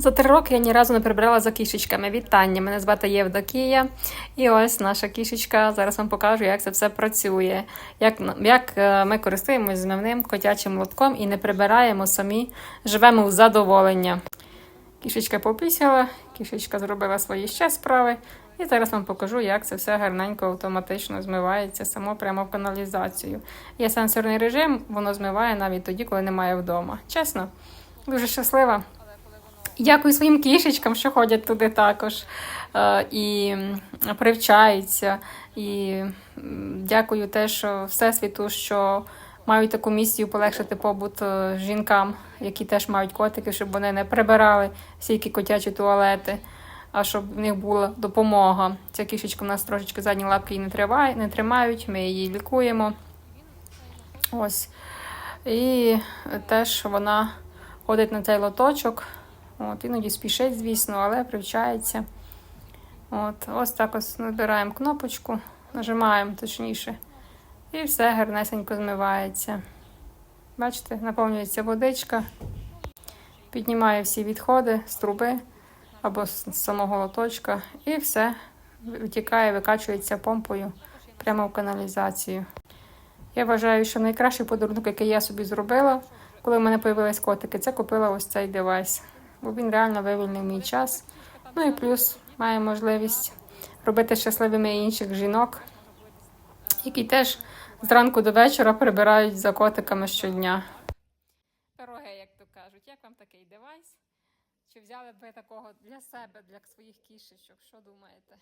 За три роки я ні разу не прибирала за кішечками. Вітання! Мене звати Євдокія. І ось наша кішечка. Зараз вам покажу, як це все працює. Як, як е, ми користуємось змивним котячим лотком і не прибираємо самі, живемо в задоволення. Кішечка попісяла, кішечка зробила свої ще справи. І зараз вам покажу, як це все гарненько автоматично змивається само прямо в каналізацію. Є сенсорний режим, воно змиває навіть тоді, коли немає вдома. Чесно, дуже щаслива. Дякую своїм кішечкам, що ходять туди також е, і привчаються. І дякую теж Всесвіту, що мають таку місію полегшити побут е, жінкам, які теж мають котики, щоб вони не прибирали всі котячі туалети, а щоб в них була допомога. Ця кішечка в нас трошечки задні лапки її не триває, не тримають, ми її лікуємо. Ось. І теж вона ходить на цей лоточок. От, іноді спішить, звісно, але привчається. От, ось так ось набираємо кнопочку, нажимаємо точніше, і все гарнесенько змивається. Бачите, наповнюється водичка, піднімає всі відходи з труби або з самого лоточка, і все витікає, викачується помпою прямо в каналізацію. Я вважаю, що найкращий подарунок, який я собі зробила, коли в мене з'явились котики, це купила ось цей девайс. Бо він реально вивільнив мій час. Ну і плюс має можливість робити щасливими інших жінок, які теж зранку до вечора прибирають за котиками щодня. Дороге, як то кажуть, як вам такий девайс? Чи взяли б ви такого для себе, для своїх кішечок? Що думаєте?